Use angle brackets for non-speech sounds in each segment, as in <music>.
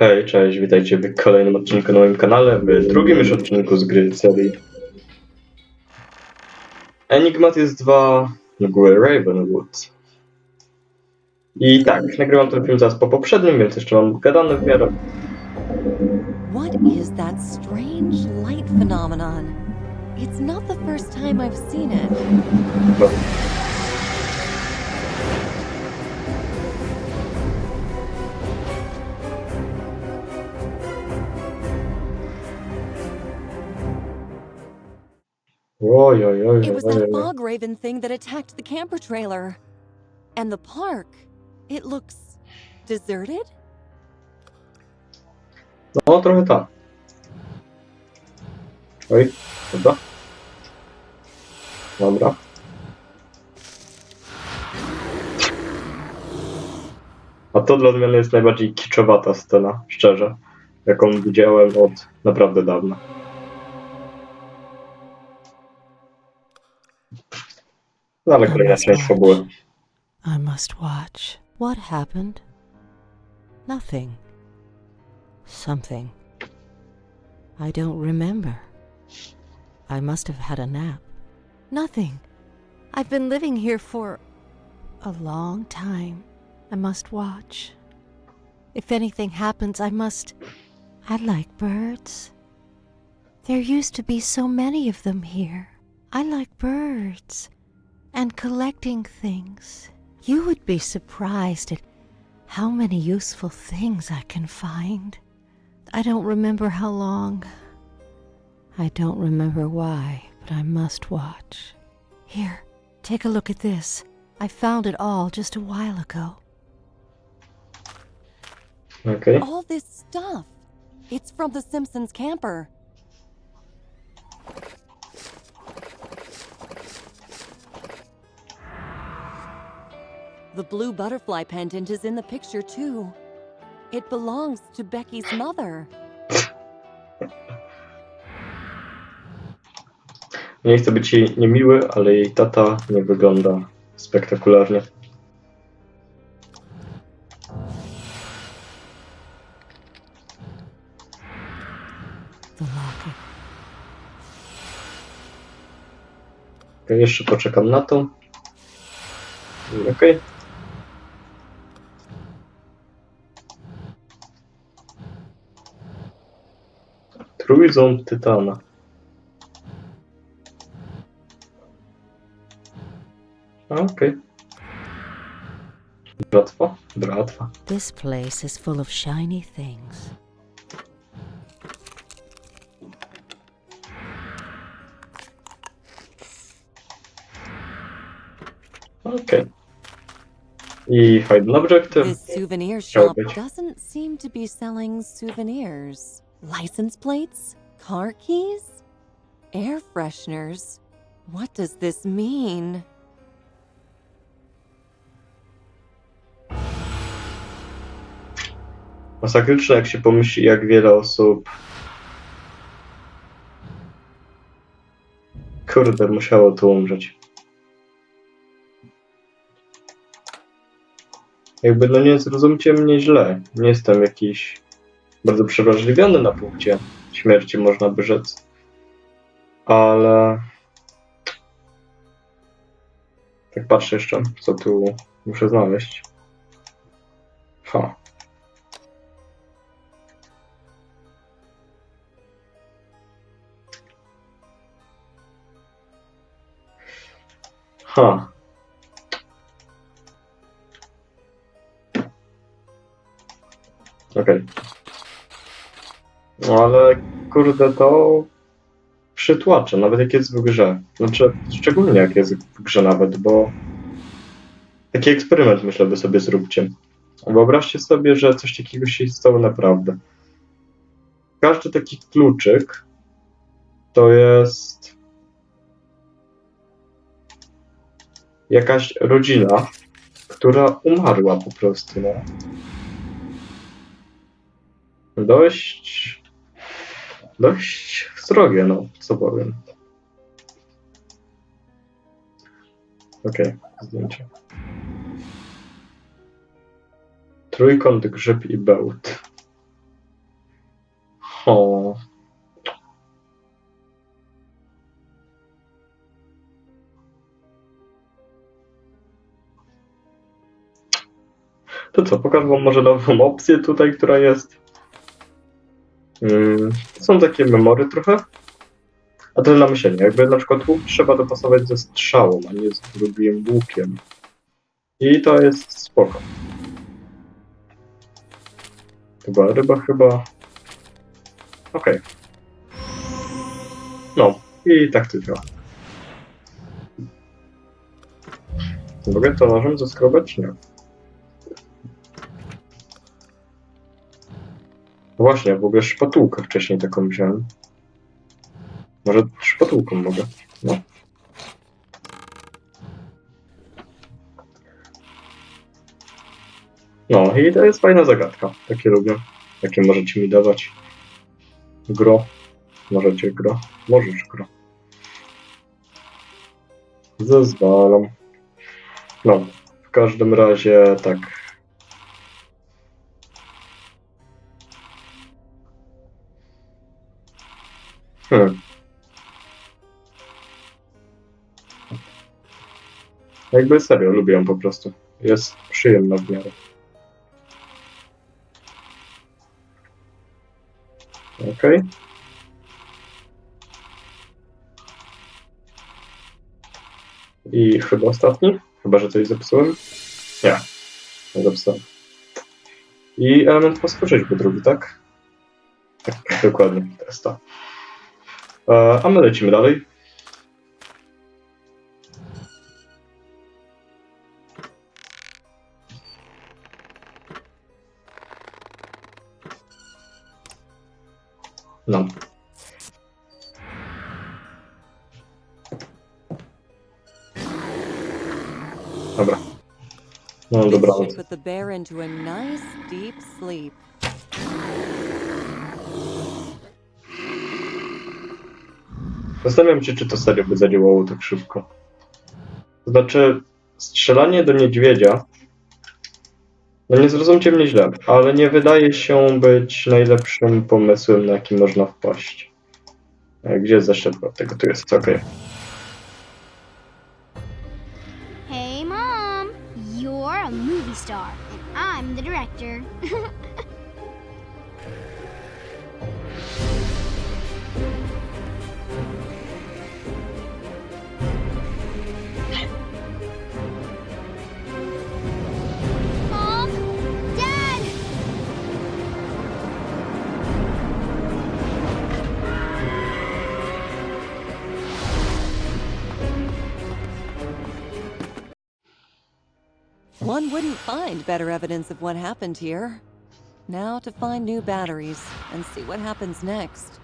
Hej, cześć, witajcie w kolejnym odcinku na moim kanale, w drugim już odcinku z gry serii Enigmatis 2 mgły Ravenwood. I tak, nagrywam ten film zaraz po poprzednim, więc jeszcze mam gadane w miarę. What is that strange light phenomenon? It's not the first time I've seen it. No. Oj, oj, oj, It was oj, that oj. fog raven thing that attacked the camper trailer. And the park, it looks deserted? No, trochę tak. Oj, dobra. Dobra. A to dla odmiany jest najbardziej kiczowata scena, szczerze, jaką widziałem od naprawdę dawna. Ale kolejna część fabuły. I must watch. What happened? Nothing. Something. I don't remember. I must have had a nap. Nothing. I've been living here for a long time. I must watch. If anything happens, I must. I like birds. There used to be so many of them here. I like birds and collecting things. You would be surprised at how many useful things I can find. I don't remember how long. I don't remember why, but I must watch. Here, take a look at this. I found it all just a while ago. Okej. All this stuff. It's from the Simpsons camper. The blue butterfly pendant is in the picture too. It belongs to Becky's mother. Nie chcę być jej niemiły, ale jej tata nie wygląda spektakularnie. Okej, jeszcze poczekam na to. Okej. Trójząb Tytana. A, Okej. Bratwa? Bratwa. This place is full of shiny things. Okay. Okej. I hidden objective. This souvenir shop Garbage. doesn't seem to be selling souvenirs. License plates? Car keys? Air fresheners? What does this mean? Masakryczne, jak się pomyśli, jak wiele osób. Kurde, musiało tu umrzeć. Jakby, no nie zrozumcie mnie źle. Nie jestem jakiś bardzo przewrażliwiony na punkcie śmierci, można by rzec. Ale. Tak patrzę jeszcze, co tu muszę znaleźć. Ha. Ha. Okej. No ale kurde to przytłacza, nawet jak jest w grze. Znaczy, szczególnie jak jest w grze nawet, bo taki eksperyment myślę, by sobie zróbcie. Wyobraźcie sobie, że coś takiego się stało naprawdę. Każdy taki kluczyk to jest jakaś rodzina, która umarła po prostu, no. Dość... dość srogie, no, co powiem. Okej, zdjęcie. Trójkąt, grzyb i bełt. To co, pokażę wam może nową opcję tutaj, która jest. Mm, są takie memory trochę. A to na myślenie. Jakby na przykład łuk trzeba dopasować ze strzałą, a nie z drugim łukiem. I to jest spoko. Chyba ryba chyba. Okej. No, i tak to działa. Mogę to nożem zeskrobać? Nie. No Właśnie, w ogóle szpatułkę wcześniej taką wziąłem. Może szpatułką mogę. No. No i to jest fajna zagadka. Takie lubię. Jakie możecie mi dawać. Gro. Możecie gro. Możesz gro. Zezwalam. No, w każdym razie tak. Hmm. Jakby serio, lubię ją po prostu. Jest przyjemna w miarę. Okej. I chyba ostatni? Chyba, że coś zepsułem? Nie. Nie zepsułem. I element poskoczyć drugi, tak? Tak, dokładnie. To jest to. A my lecimy dalej. No. Dobra. No dobra. should put the bear into a nice deep sleep. Zastanawiam się, czy to serio by zadziałało tak szybko. Znaczy, strzelanie do niedźwiedzia. No nie zrozumcie mnie źle, ale nie wydaje się być najlepszym pomysłem, na jaki można wpaść. E, Gdzie jest zaszczep od tego? Tu jest, okej. Hey, Mom! You're a movie star, and I'm the director. <laughs> One wouldn't find better evidence of what happened here. Now to find new batteries and see what happens next.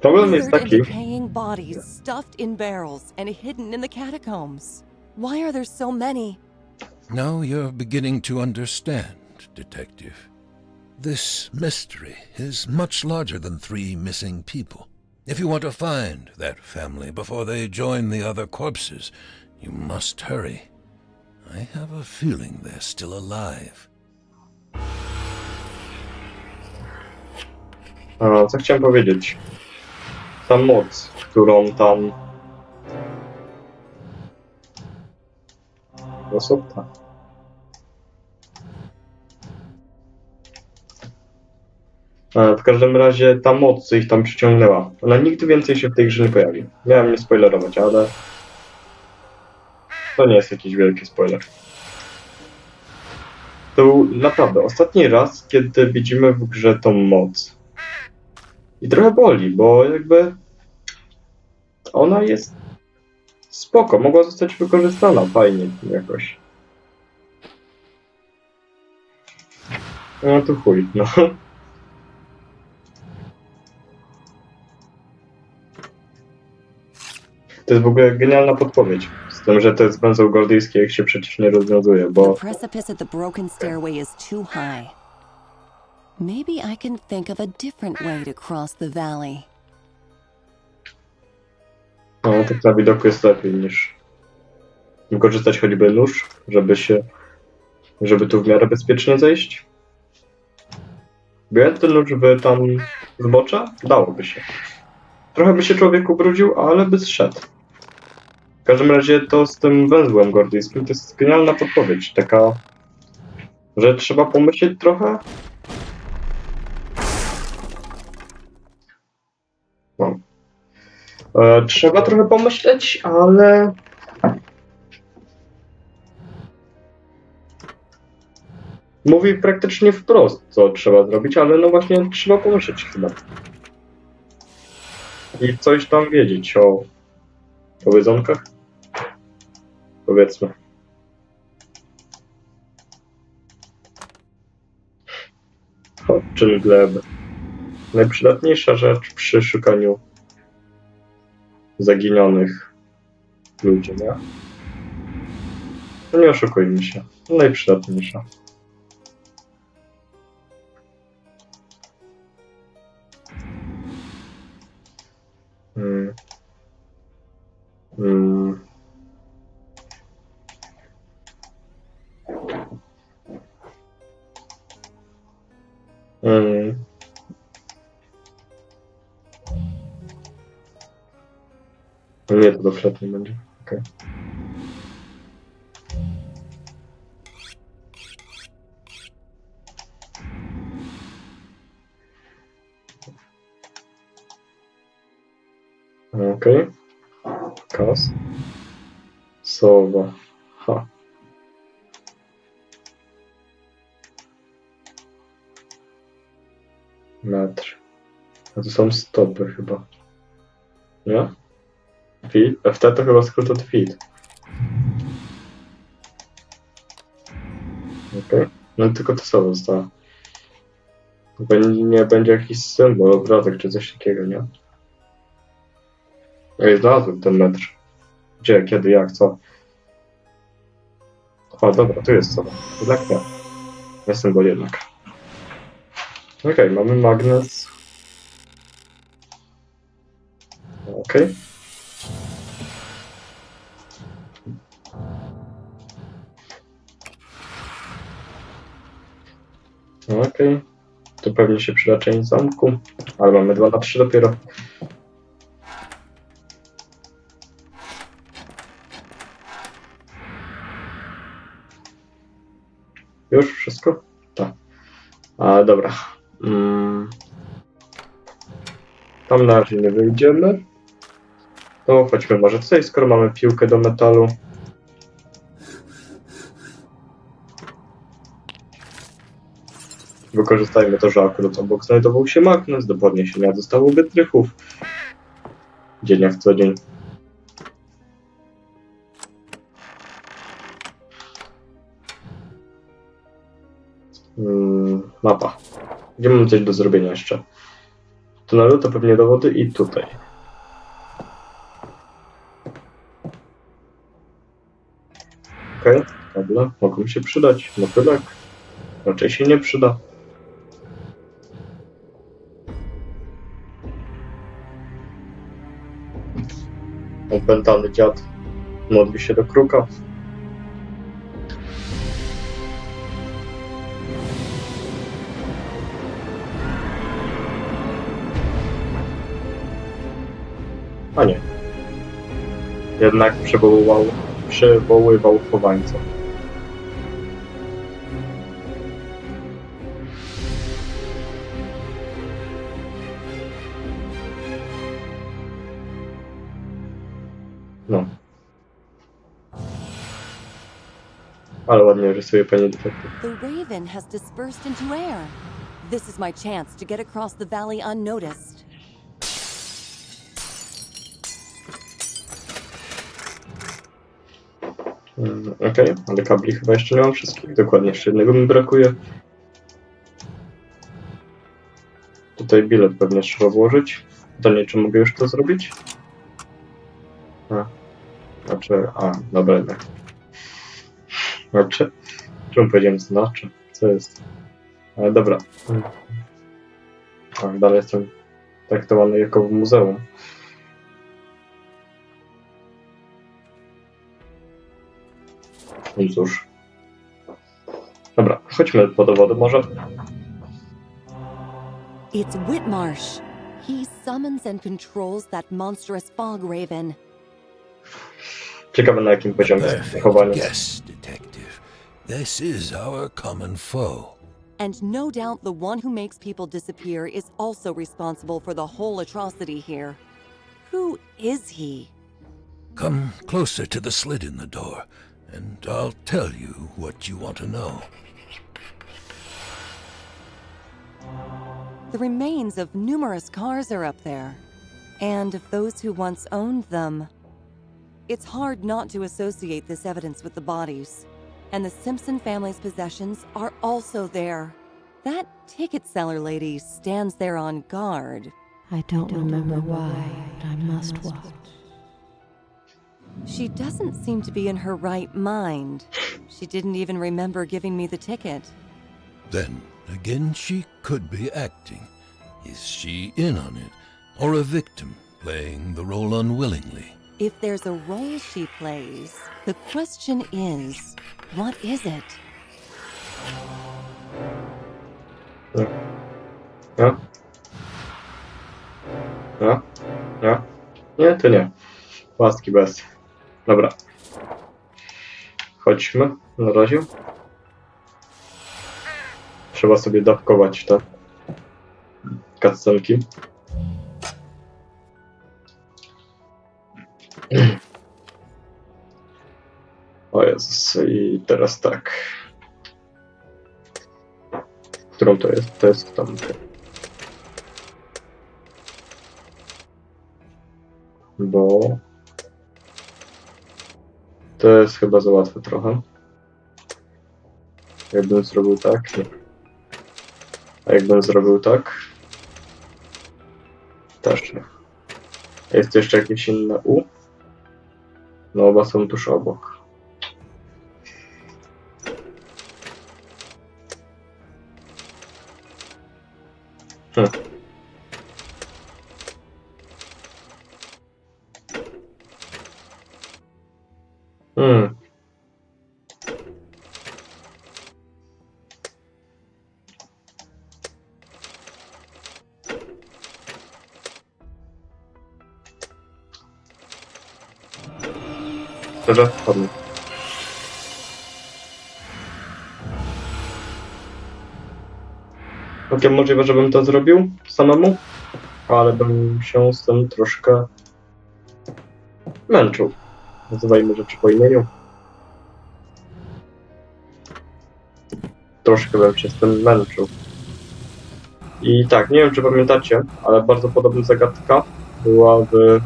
Problem jest Withered and taki, decaying bodies stuffed in barrels and hidden in the catacombs. Why are there so many? Now you're beginning to understand, Detective. This mystery is much larger than three missing people. If you want to find that family before they join the other corpses, you must hurry. I have a feeling they're still alive. a, co chciałem powiedzieć. Ta moc, którą tam... Osób, E, W każdym razie ta moc, co ich tam przyciągnęła, ona nigdy więcej się w tej grze nie pojawi. Miałem nie spoilerować, ale to nie jest jakiś wielki spoiler. To był naprawdę ostatni raz, kiedy widzimy w grze tą moc. I trochę boli, bo jakby ona jest spoko, mogła zostać wykorzystana fajnie jakoś. No to chuj, no. To jest w ogóle genialna podpowiedź. Z tym, że to jest węzeł gordyjski, jak się przecież nie rozwiązuje, The bo precipice at the broken stairway is too high. Maybe I can think of a different way to cross the valley. no, tak na widoku jest lepiej niż wykorzystać choćby nóż, żeby się, żeby tu w miarę bezpiecznie zejść. Biorąc ten nóż by tam zbocza, dałoby się. Trochę by się człowiek ubrudził, ale by zszedł. Każdym razie to z tym węzłem gordyjskim to jest genialna podpowiedź. Taka, że trzeba pomyśleć trochę. No. E, trzeba trochę pomyśleć, ale mówi praktycznie wprost, co trzeba zrobić, ale no właśnie trzeba pomyśleć chyba. I coś tam wiedzieć o powiedzonkach? Powiedzmy. Odczyn gleby. Najprzydatniejsza rzecz przy szukaniu zaginionych ludzi, nie? No nie oszukujmy się. Najprzydatniejsza. No Nie, to do kwiatnia będzie. Okej. Okej. Kas. Sowa. Ha. Metr. A to są stopy chyba. Nie? Feet? FT to chyba skrót od feet. Okej. No i tylko to słowo zostało. Nie będzie jakiś symbol, obrazek czy coś takiego, nie? Ej, znalazłem ten metr. Gdzie, kiedy, jak, co? O, dobra, tu jest co. Jednak nie. Jest symbol jednak. Okej, mamy magnes. Okej. Okej. Tu pewnie się przyda część zamku. Ale mamy 2 na 3 dopiero. Już wszystko? Tak. A, dobra. Mm. Tam na razie nie wyjdziemy. To chodźmy może tutaj, skoro mamy piłkę do metalu. Wykorzystajmy to, że akurat obok znajdował się magnes do podniesienia zostało wytrychów. Dzień jak co dzień. Mm, mapa. Gdzie mamy coś do zrobienia jeszcze? W tunelu to pewnie do wody i tutaj. Okej, okay, kable mogą się przydać. Motylek raczej się nie przyda. Opętany dziad modli się do kruka. A nie. Jednak przywoływał, przywoływał chowańca. Rysuje pani detektyw. The raven has dispersed into air. This is my chance to get across the valley unnoticed. Mm, Okej, ale kabli chyba jeszcze nie mam wszystkich. Dokładnie, jeszcze jednego mi brakuje. Tutaj bilet pewnie trzeba włożyć. Pytanie, czy mogę już to zrobić? A, znaczy, a, dobra, jednak. Znaczy, czemu powiedziałem znaczy? Co jest? Ale dobra. A, dalej jestem traktowany jako w muzeum. No cóż. Dobra, chodźmy po dowody może. It's Whitmarsh. He summons and controls that monstrous fog raven. Ciekawe na jakim poziomie Detective. This is our common foe. And no doubt the one who makes people disappear is also responsible for the whole atrocity here. Who is he? Come closer to the slit in the door, and I'll tell you what you want to know. The remains of numerous cars are up there, and of those who once owned them. It's hard not to associate this evidence with the bodies, and the Simpson family's possessions are also there. That ticket seller lady stands there on guard. I don't, remember, why, but I must watch. She doesn't seem to be in her right mind. She didn't even remember giving me the ticket. Then, again, she could be acting. Is she in on it, or a victim playing the role unwillingly? If there's a role she plays, the question is, what is it? Ja? Ja? Ja? Nie, to nie. Łaski bez. Dobra. Chodźmy na razie. Trzeba sobie dawkować te cutscenki. O Jezus, i teraz tak. Którą to jest? To jest. Bo... To jest chyba za łatwe trochę. Jakbym zrobił tak. A jakbym zrobił tak? Też nie. Jest jeszcze jakieś inne U? No oba są tuż obok. Hm. Hmm. Szczerze? Wpadłem. Całkiem możliwe, żebym to zrobił samemu, ale bym się z tym troszkę męczył. Nazywajmy rzeczy po imieniu. Troszkę bym się z tym męczył. I tak, nie wiem czy pamiętacie, ale bardzo podobna zagadka była w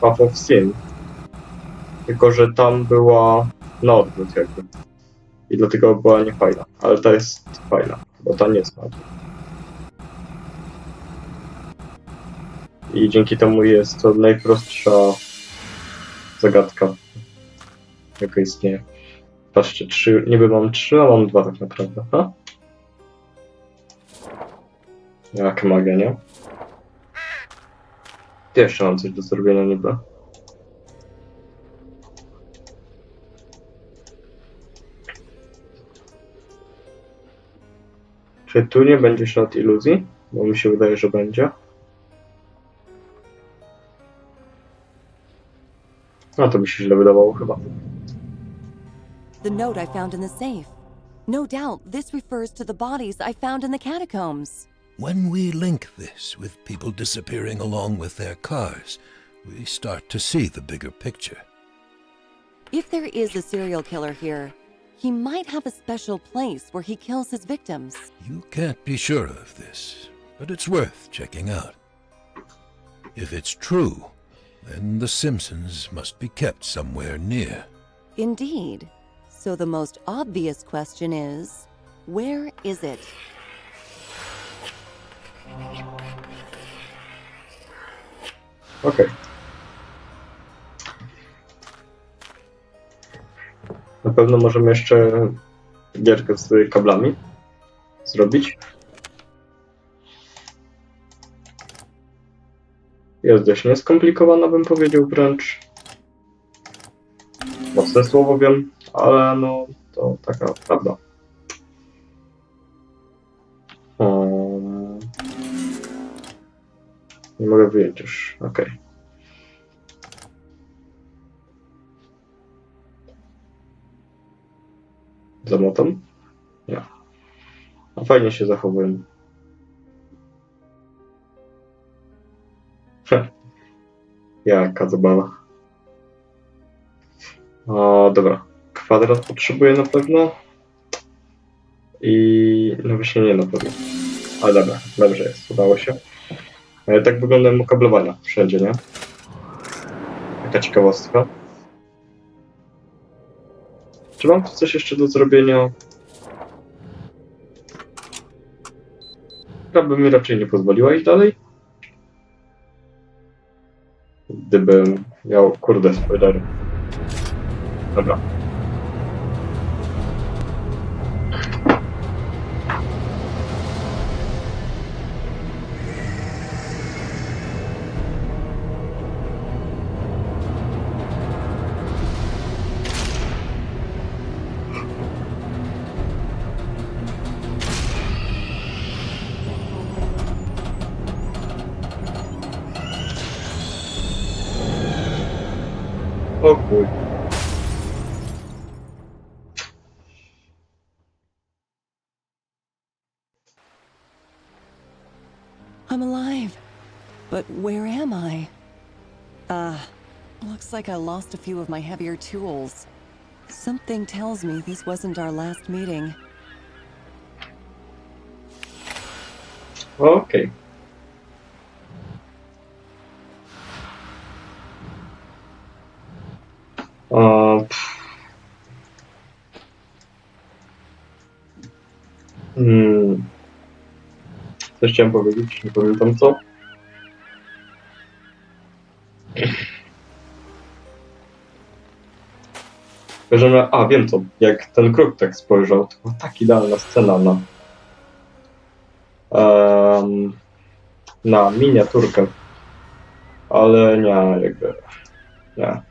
Path of Sin. Tylko, że tam była na odwrót jakby. I dlatego była niefajna. Ale ta jest fajna, bo ta nie jest odwrót. I dzięki temu jest to najprostsza zagadka, jaka istnieje. Patrzcie, trzy, niby mam trzy, a mam dwa tak naprawdę. Ha? Jak magia, nie? Jeszcze mam coś do zrobienia niby. Czy tu nie będzie ślad iluzji? Bo mi się wydaje, że będzie. No to mi się źle wydawało chyba. The note I found in the safe. No doubt this refers to the bodies I found in the catacombs. When we link this with people disappearing along with their cars, we start to see the bigger picture. If there is a serial killer here, he might have a special place where he kills his victims. You can't be sure of this, but it's worth checking out. If it's true, then the Simpsons must be kept somewhere near. Indeed. So the most obvious question is where is it? Okej. Na pewno możemy jeszcze gierkę z kablami zrobić. Jest dość nieskomplikowana, bym powiedział wręcz. Mocne słowo wiem, ale no to taka prawda. Um, Nie mogę wyjąć już. Okej. Zamotam? Nie. A fajnie się zachowują. Jaka zabawa. O, dobra. Kwadrat potrzebuję na pewno. I no właśnie nie na pewno. Ale dobra, dobrze jest, udało się. E, Tak wyglądają okablowania wszędzie, nie? Taka ciekawostka. Czy mam tu coś jeszcze do zrobienia? Gra by mi raczej nie pozwoliła iść dalej. Gdybym miał, kurde, spoilery. Dobra. Like I lost a few of my heavier tools. Something tells me this wasn't our last meeting. A, pff. Hmm. Coś chciałem powiedzieć, nie pamiętam co. Że, a, wiem co. Jak ten kruk tak spojrzał, to była tak idealna scena na em, na miniaturkę. Ale nie, jakby. Nie.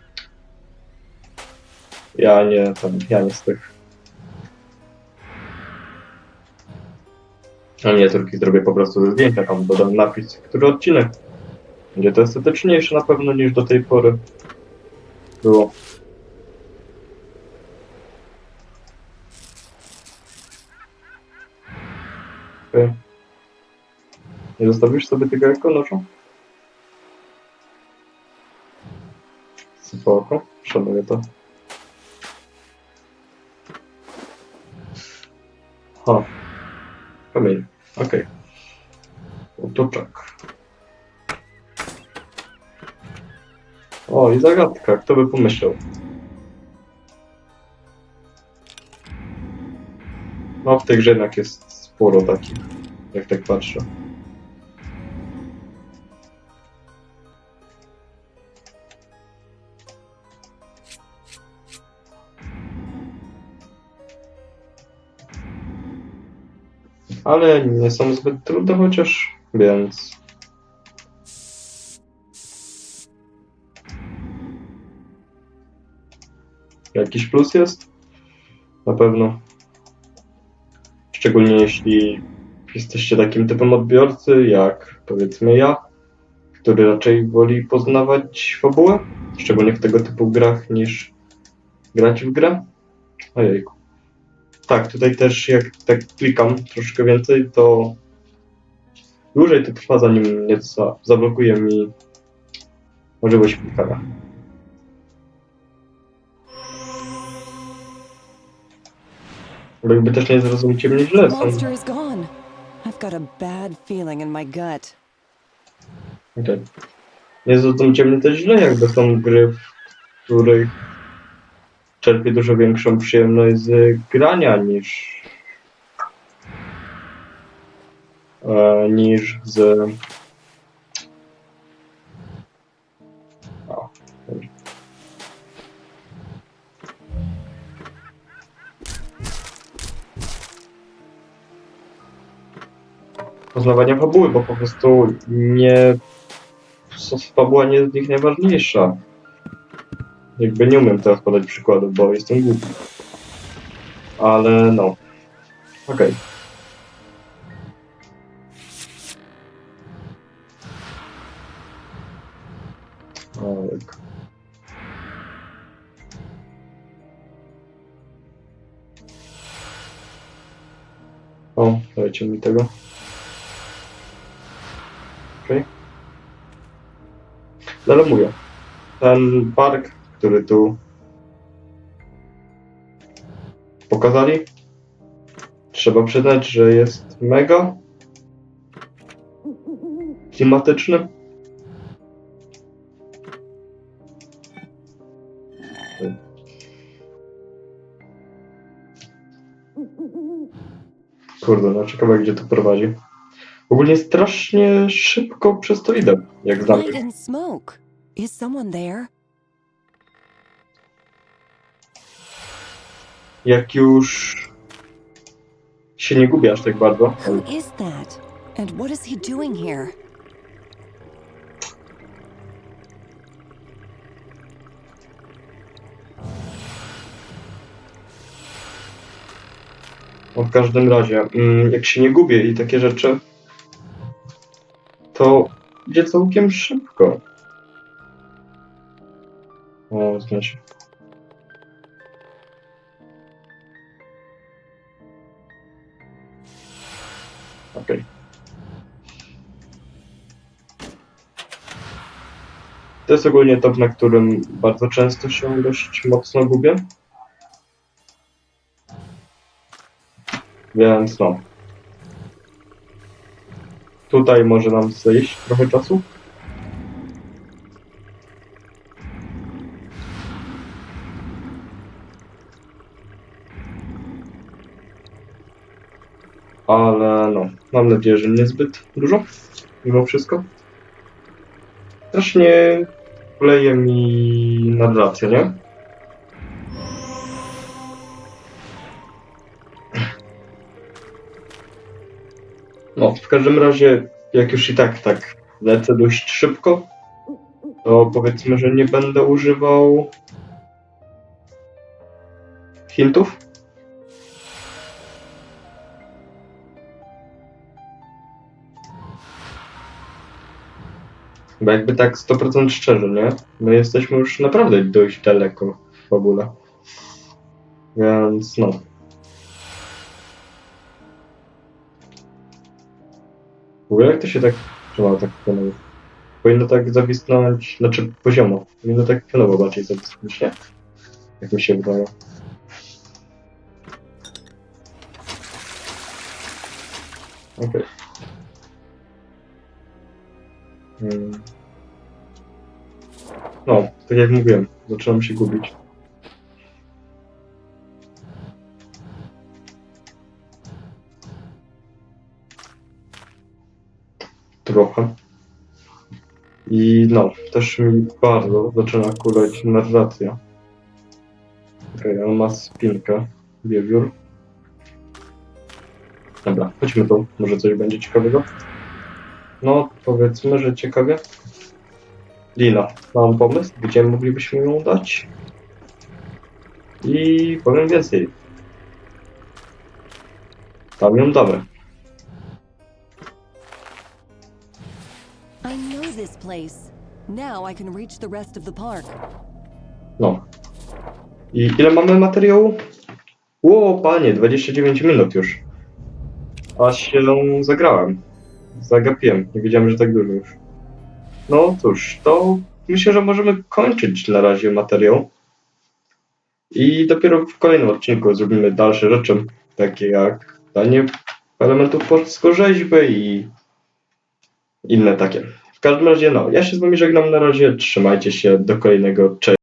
Ja nie tam, ja nie z tych. A miniaturki zrobię po prostu ze zdjęcia, tam dodam napis, który odcinek. Będzie to estetyczniejsze na pewno niż do tej pory było. Nie zostawisz sobie tego jako nocza? Spoko, szanuję to. Ha. Kamień, okej. Otoczek. O, i zagadka, kto by pomyślał? No, w grze jednak jest sporo takich, jak tak patrzę. Ale nie są zbyt trudne chociaż, więc... Jakiś plus jest? Na pewno. Szczególnie jeśli jesteście takim typem odbiorcy, jak powiedzmy ja, który raczej woli poznawać fabułę, szczególnie w tego typu grach, niż grać w grę. Ojejku. Tak, tutaj też jak tak klikam troszkę więcej, to dłużej to trwa, zanim nie za, zablokuje mi możliwość klikania. Jakby też nie zrozumiecie mnie źle, są... Monster is gone. I've got a bad feeling in my gut. Okej. Nie zrozumcie mnie też źle, jakby są gry, w których czerpię dużo większą przyjemność z grania niż e, niż z o, poznawania fabuły, bo po prostu nie fabuła nie jest z nich najważniejsza. Jakby nie umiem teraz podać przykładu, bo jestem głupi. Ale no. Okej. Okay. O, dajcie mi tego. Okej. Okay. No, ten park który tu pokazali, trzeba przyznać, że jest mega klimatyczny. Kurde, no ciekawe gdzie to prowadzi. Ogólnie strasznie szybko przez to idę, jak znam. Smoke. Is someone there? Jak już się nie gubię aż tak bardzo. Who is that? And what is he doing here? No w każdym razie, mm, jak się nie gubię i takie rzeczy, to idzie całkiem szybko. O, znaczy. Okej. To jest ogólnie top, na którym bardzo często się dość mocno gubię. Więc no. Tutaj może nam zejść trochę czasu. Ale no, mam nadzieję, że niezbyt dużo, mimo wszystko. Strasznie kleje mi narrację, nie? No, w każdym razie, jak już i tak tak lecę dość szybko, to powiedzmy, że nie będę używał hintów. Bo jakby tak 100% szczerze, nie? My jesteśmy już naprawdę dość daleko w ogóle. Więc no. W ogóle jak to się tak trzyma tak pionowo? Powinno tak zawisnąć, znaczy poziomo. Powinno tak pionowo bardziej zawisnąć, nie? Jak mi się wydaje. Okej. Mm. No, tak jak mówiłem, zaczynam się gubić. Trochę. I no, też mi bardzo zaczyna kuleć narracja. Okej, on ma spinkę, wiewiór. Dobra, chodźmy tu, może coś będzie ciekawego. No, powiedzmy, że ciekawie. Lina, mam pomysł, gdzie moglibyśmy ją dać? I powiem więcej. Tam ją damy. I know this place. Now I can reach the rest of the park. No. I ile mamy materiału? Ło, panie, 29 minut już. Aż się zagrałem. Zagapiłem. Nie wiedziałem, że tak dużo już. No cóż, to myślę, że możemy kończyć na razie materiał. I dopiero w kolejnym odcinku zrobimy dalsze rzeczy, takie jak danie elementów płaskorzeźby i inne takie. W każdym razie, no, ja się z wami żegnam na razie. Trzymajcie się, do kolejnego. Cześć.